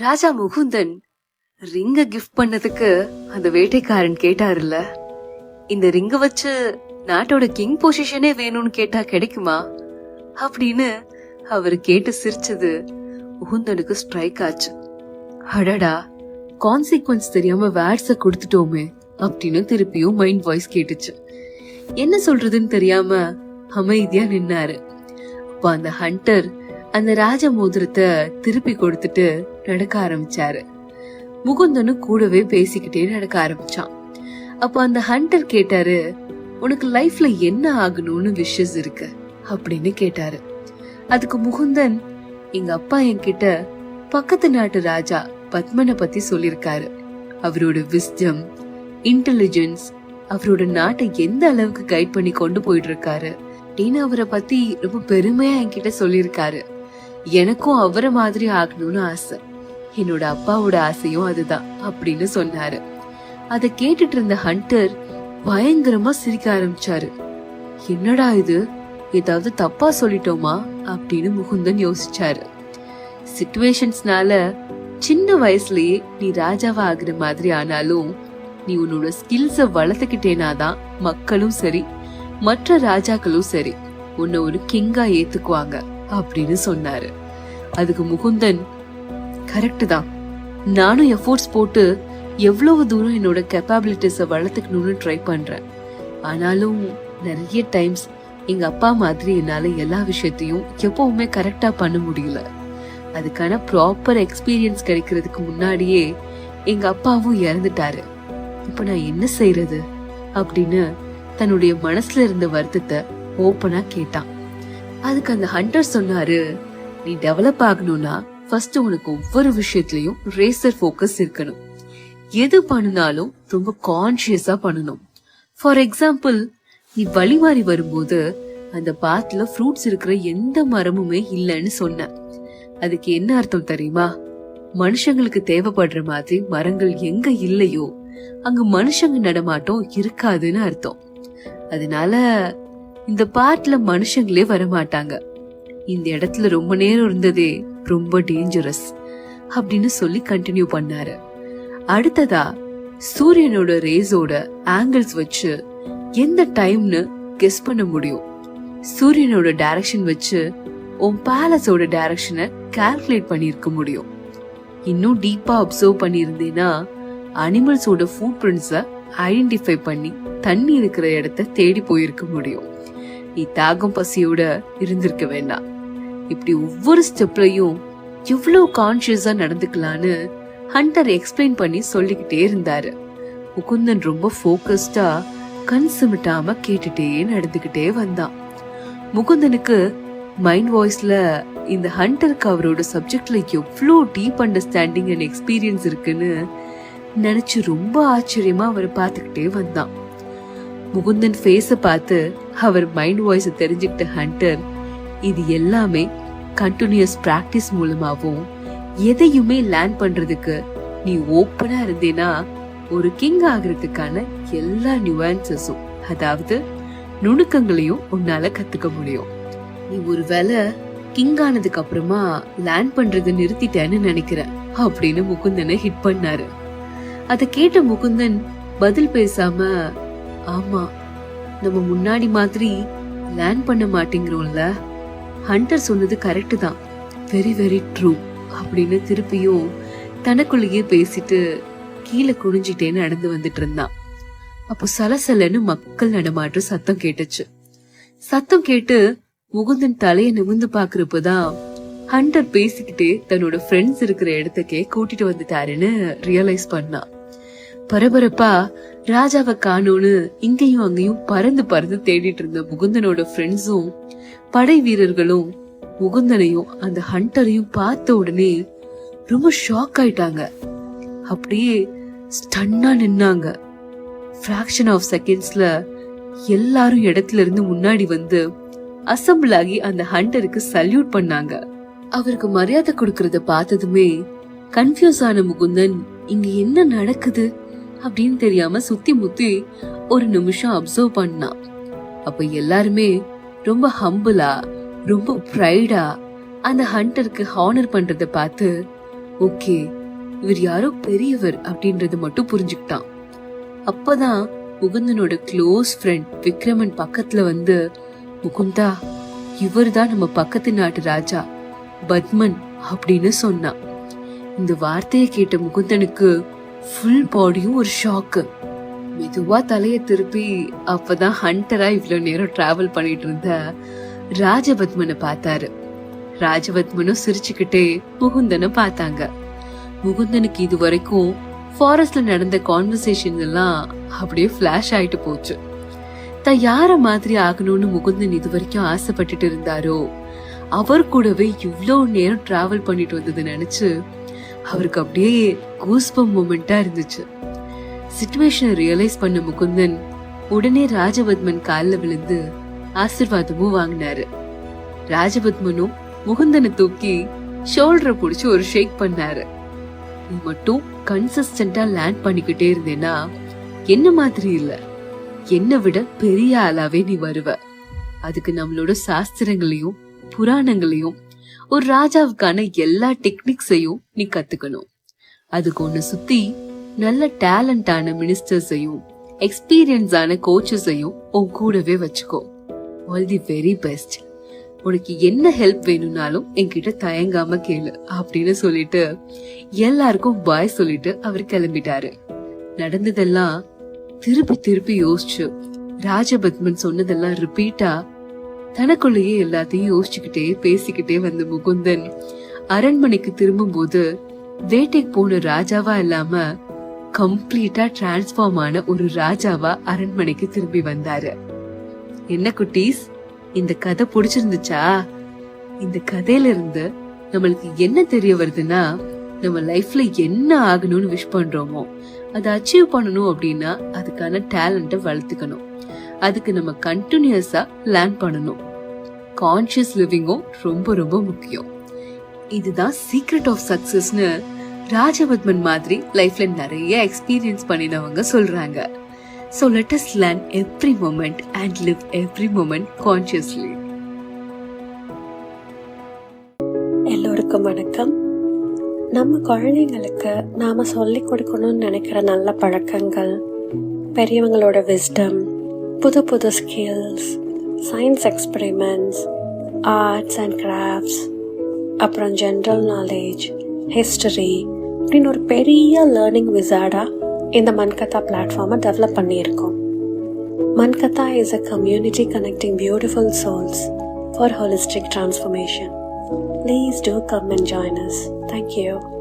ராஜா Mukundan ரிங்க gift பண்ணதுக்கு அந்த வேட்டைக்காரன் கேட்டாருல்ல? இந்த ரிங்க வச்சு நாட்டோட கிங் பொசிஷனே வேணும்னு கேட்டா கிடைக்குமா? அப்படின்னு அவர் கேட்டு சிரிச்சது முகுந்தனுக்கு ஸ்ட்ரைக் ஆச்சு. அடடா கான்சிக்வன்ஸ் தெரியாம வேர்ட்ஸ கொடுத்துட்டோமே அப்படின்னு திருப்பியும் மைண்ட் வாய்ஸ் கேட்டுச்சு. என்ன சொல்றதுன்னு தெரியாம அமைதியா நின்னாரு. அப்ப அந்த ஹண்டர் அந்த ராஜ மோதிரத்தை திருப்பி கொடுத்துட்டு நடக்க ஆரம்பிச்சாரு. முகுந்தனும் கூடவே பேசிக்கிட்டே நடக்க ஆரம்பிச்சான். அப்ப அந்த ஹண்டர் கேட்டாரு உனக்கு லைஃப்ல என்ன ஆகணும்னு விஷஸ் இருக்கு? அப்படின்னு கேட்டாரு. அதுக்கு முகுந்தன் எங்க அப்பா என்கிட்ட பக்கத்து நாட்டு ராஜா பத்மனை பத்தி சொல்லிருக்காரு அவரோட விஸ்டம் இன்டெலிஜென்ஸ் அவரோட நாட்டை எந்த அளவுக்கு கைட் பண்ணி கொண்டு போயிட்டு இருக்காரு அப்படின்னு அவரை பத்தி ரொம்ப பெருமையா என்கிட்ட சொல்லியிருக்காரு. எனக்கும் அவரை மாதிரி ஆகணும்னு ஆசை. என்னோட அப்பாவோட ஆசையும் அதுதான் அப்படின்னு சொன்னாரு. அதை கேட்டுட்டு இருந்த ஹண்டர் பயங்கரமா சிரிக்க ஆரம்பிச்சாரு. என்னடா இது? ஏதாவது தப்பா சொல்லிட்டோமா? அப்படின்னு முகுந்தன் யோசிச்சாரு. சிச்சுவேஷன்ஸ்னால சின்ன வயசுலயே நீ ராஜாவா ஆகுற மாதிரி ஆனாலும் நீ உன்னோட ஸ்கில்ஸ வளர்த்துக்கிட்டேனாதான் மக்களும் சரி மற்ற ராஜாக்களும் சரி உன்னை ஒரு கிங்கா ஏத்துக்குவாங்க. அப்படின்னு சொன்னாரு. அதுக்கு முகுந்தன் கரெக்ட் தான். நானும் எஃபோர்ட்ஸ் போட்டு எவ்வளவு தூரம் என்னோட கெப்பாபிலிட்டிஸை வளர்த்துக்கணும்னு ட்ரை பண்றேன். ஆனாலும் நிறைய டைம்ஸ் எங்க அப்பா மாதிரி என்னால எல்லா விஷயத்தையும் எப்பவுமே கரெக்டா பண்ண முடியல. அதுக்கான ப்ராப்பர் எக்ஸ்பீரியன்ஸ் கிடைக்கிறதுக்கு முன்னாடியே எங்க அப்பாவும் இறந்துட்டாரு. இப்ப நான் என்ன செய்யறது அப்படின்னு தன்னுடைய மனசுல இருந்த வருத்தத்தை ஓப்பனா கேட்டான். அதுக்கு அந்த ஹண்டர் சொன்னாரு நீ டெவலப் ஆகணும்னா ஃபர்ஸ்ட் உனக்கு ஒவ்வொரு விஷயத்திலயும் ரேசர் ஃபோக்கஸ் இருக்கணும். எது பண்ணினாலும் ரொம்ப கான்சியஸா பண்ணணும். ஃபார் எக்ஸாம்பிள் நீ வழி மாறி வரும்போது அந்த பாத்துல ஃப்ரூட்ஸ் இருக்கிற எந்த மரமுமே இல்லைன்னு சொன்ன. அதுக்கு என்ன அர்த்தம் தெரியுமா? மனுஷங்களுக்கு தேவைப்படுற மாதிரி மரங்கள் எங்க இல்லையோ அங்க மனுஷங்க நடமாட்டம் இருக்காதுன்னு அர்த்தம். அதனால இந்த பார்ட்ல மனுஷங்களே வரமாட்டாங்க. இந்த இடத்துல ரொம்ப நேரம் இருந்ததே ரொம்ப டேஞ்சரஸ் அப்படின்னு சொல்லி கண்டினியூ பண்ணாரு. அடுத்ததா சூரியனோட ரேஸோட ஆங்கிள்ஸ் வச்சு எந்த டைம்னு கெஸ் பண்ண முடியும். சூரியனோட டைரக்ஷன் வச்சு உன் பேலஸோட டைரக்ஷனை கால்குலேட் பண்ணியிருக்க முடியும். இன்னும் டீப்பா அப்சர்வ் பண்ணியிருந்தேன்னா அனிமல்ஸோட ஃபுட் பிரிண்ட்ஸை ஐடென்டிஃபை பண்ணி தண்ணி இருக்கிற இடத்த தேடி போயிருக்க முடியும். நீ தாகம் பசியோட இருந்திருக்க வேண்டாம். இப்படி ஒவ்வொரு ஸ்டெப்லயும் எவ்வளவு கான்சியஸா நடந்துக்கலான்னு ஹண்டர் எக்ஸ்பிளைன் பண்ணி சொல்லிக்கிட்டே இருந்தாரு. முகுந்தன் ரொம்ப ஃபோக்கஸ்டா கண் சிமிட்டாம கேட்டுட்டே நடந்துகிட்டே வந்தான். முகுந்தனுக்கு மைண்ட் வாய்ஸ்ல இந்த ஹண்டருக்கு அவரோட சப்ஜெக்ட்ல எவ்வளோ டீப் அண்டர்ஸ்டாண்டிங் அண்ட் எக்ஸ்பீரியன்ஸ் இருக்குன்னு நினைச்சு ரொம்ப ஆச்சரியமா அவரை பார்த்துக்கிட்டே வந்தான். முகுந்தன் ஃபேஸ பார்த்து அவர் மைண்ட் வாய்ஸ் தெரிஞ்சுக்கிட்ட ஹண்டர் இது எல்லாமே கண்டினியூஸ் பிராக்டிஸ் மூலமாகவும் எதையுமே லேர்ன் பண்றதுக்கு நீ ஓப்பனா இருந்தேனா ஒரு கிங் ஆகிறதுக்கான எல்லா நியூவான்சஸும் அதாவது நுணுக்கங்களையும் உன்னால கத்துக்க முடியும். நீ ஒருவேளை கிங் ஆனதுக்கு அப்புறமா லேர்ன் பண்றதை நிறுத்திட்டேன்னு நினைக்கிறேன் அப்படின்னு முகுந்தனை ஹிட் பண்ணாரு. அதை கேட்ட முகுந்தன் பதில் பேசாம ஆமா நம்ம முன்னாடி மாதிரி லேர்ன் பண்ண மாட்டேங்கிறோம்ல. ஹண்டர் சொன்னது கரெக்டு தான். வெரி வெரி ட்ரூ அப்படின்னு திருப்பியும் தனக்குள்ளேயே பேசிட்டு கீழே குனிஞ்சிட்டே நடந்து வந்துட்டு இருந்தான். அப்போ சலசலன்னு மக்கள் நடமாட்டம் சத்தம் கேட்டுச்சு. சத்தம் கேட்டு முகுந்தன் தலைய நிமிந்து பாக்குறப்பதான் ஹண்டர் பேசிக்கிட்டே தன்னோட ஃப்ரெண்ட்ஸ் இருக்கிற இடத்துக்கே கூட்டிட்டு வந்துட்டாருன்னு ரியலைஸ் பண்ணான். பரபரப்பா ராஜாவை காணோன்னு இங்கேயும் அங்கேயும் பறந்து பறந்து தேடிட்டு இருந்த முகுந்தனோட ஃப்ரெண்ட்ஸும் படை வீரர்களும் முகுந்தனையும் அந்த ஹண்டரையும் பார்த்த உடனே ரொம்ப ஷாக் ஆயிட்டாங்க. அப்படியே ஸ்டன்னா நின்னாங்க. ஃபிராக்ஷன் ஆஃப் செகண்ட்ஸ்ல எல்லாரும் இடத்துல இருந்து முன்னாடி வந்து அசம்பிள் ஆகி அந்த ஹண்டருக்கு சல்யூட் பண்ணாங்க. அவருக்கு மரியாதை கொடுக்கறத பார்த்ததுமே கன்ஃபியூஸ் ஆன முகுந்தன் இங்க என்ன நடக்குது? அப்படின்னு தெரியாம சுத்தி முத்தி ஒரு நிமிஷம் அப்சர்வ் பண்ணான் அப்ப எல்லாருமே ரொம்ப ஹம்பிளா ரொம்ப ப்ரைடா அந்த ஹண்டருக்கு ஹானர் பண்றத பார்த்து ஓகே இவர் யாரோ பெரியவர் அப்படின்றது மட்டும் புரிஞ்சுக்கிட்டான். அப்பதான் முகுந்தனோட க்ளோஸ் ஃப்ரெண்ட் விக்ரமன் பக்கத்துல வந்து முகுந்தா இவர்தான் நம்ம பக்கத்து நாட்டு ராஜா பத்மன் அப்படின்னு சொன்னான். இந்த வார்த்தையை கேட்ட முகுந்தனுக்கு ஃபுல் பாடியும் ஒரு ஷாக்கு மெதுவா தலைய திருப்பி அப்பதான் ஹண்டரா இவ்வளவு நேரம் டிராவல் பண்ணிட்டு இருந்த ராஜபத்மனை பார்த்தாரு. ராஜபத்மனும் சிரிச்சுக்கிட்டே முகுந்தனை பார்த்தாங்க. முகுந்தனுக்கு இது வரைக்கும் ஃபாரஸ்ட்ல நடந்த கான்வர்சேஷன் எல்லாம் அப்படியே ஃபிளாஷ் ஆயிட்டு போச்சு. தான் யார மாதிரி ஆகணும்னு முகுந்தன் இது வரைக்கும் ஆசைப்பட்டுட்டு இருந்தாரோ அவர் கூடவே இவ்வளோ நேரம் டிராவல் பண்ணிட்டு வந்தது நினைச்சு அவருக்கு அப்படியே கூஸ்பம் மூமெண்டா இருந்துச்சு. சுச்சுவேஷனை ரியலைஸ் பண்ண முகுந்தன் உடனே ராஜபத்மன் காலில் விழுந்து ஆசிர்வாதமும் வாங்கினாரு. ராஜபத்மனும் முகுந்தனை தூக்கி ஷோல்டரை பிடிச்சி ஒரு ஷேக் பண்ணாரு. நீ மட்டும் கன்சிஸ்டண்டா லேண்ட் பண்ணிக்கிட்டே இருந்தேன்னா என்ன மாதிரி இல்ல. என்னை விட பெரிய ஆளாவே நீ வருவ. அதுக்கு நம்மளோட சாஸ்திரங்களையும் புராணங்களையும் ஒரு ராஜாவுக்கான எல்லா டெக்னிக்ஸையும் நீ கத்துக்கணும். அதுக்கு ஒன்னு சுத்தி நல்ல டேலண்டான மினிஸ்டர்ஸையும் எக்ஸ்பீரியன்ஸான கோச்சஸையும் உன் கூடவே வச்சுக்கோ. ஆல் தி வெரி பெஸ்ட் உனக்கு என்ன ஹெல்ப் வேணும்னாலும் என்கிட்ட தயங்காம கேளு அப்படின்னு சொல்லிட்டு எல்லாருக்கும் பாய் சொல்லிட்டு அவர் கிளம்பிட்டாரு. நடந்ததெல்லாம் திருப்பி திருப்பி யோசிச்சு ராஜபத்மன் சொன்னதெல்லாம் ரிப்பீட்டா தனக்குள்ளேயே எல்லாத்தையும் யோசிச்சுக்கிட்டே பேசிக்கிட்டே வந்த முகுந்தன் அரண்மனைக்கு திரும்பும்போது வேட்டைக்கு போன ராஜாவா இல்லாம கம்ப்ளீட்டா டிரான்ஸ்ஃபார்ம் ஆன ஒரு ராஜாவா அரண்மனைக்கு திரும்பி வந்தாரு. என்ன குட்டீஸ் இந்த கதை பிடிச்சிருந்துச்சா? இந்த கதையில இருந்து நம்மளுக்கு என்ன தெரிய வருதுன்னா நம்ம லைஃப்ல என்ன ஆகணும்னு விஷ் பண்றோமோ அதை அச்சீவ் பண்ணணும் அப்படின்னா அதுக்கான டேலண்ட்டை வளர்த்துக்கணும். அதுக்கு நம்ம கண்டினியூஸா லேர்ன் பண்ணணும். கான்சியஸ் லிவிங்கும் ரொம்ப ரொம்ப முக்கியம். இதுதான் சீக்ரெட் ஆஃப் சக்சஸ்னு ராஜபத்மன் மாதிரி லைஃப்ல நிறைய எக்ஸ்பீரியன்ஸ் பண்ணினவங்க சொல்றாங்க. So let us learn every moment and live every moment consciously எல்லோருக்கும் வணக்கம். நம்ம குழந்தைங்களுக்கு நாம் சொல்லிக் கொடுக்கணும்னு நினைக்கிற நல்ல பழக்கங்கள் பெரியவங்களோட wisdom புது புது skills science experiments arts and crafts அப்புறம் ஜென்ரல் நாலேஜ் ஹிஸ்டரி அப்படின்னு ஒரு பெரிய லேர்னிங் விசார்டாக இந்த மன்கதா பிளாட்ஃபார்மை டெவலப் பண்ணியிருக்கோம் Mankatha is a community connecting beautiful souls for holistic transformation. Please do come and join us. Thank you.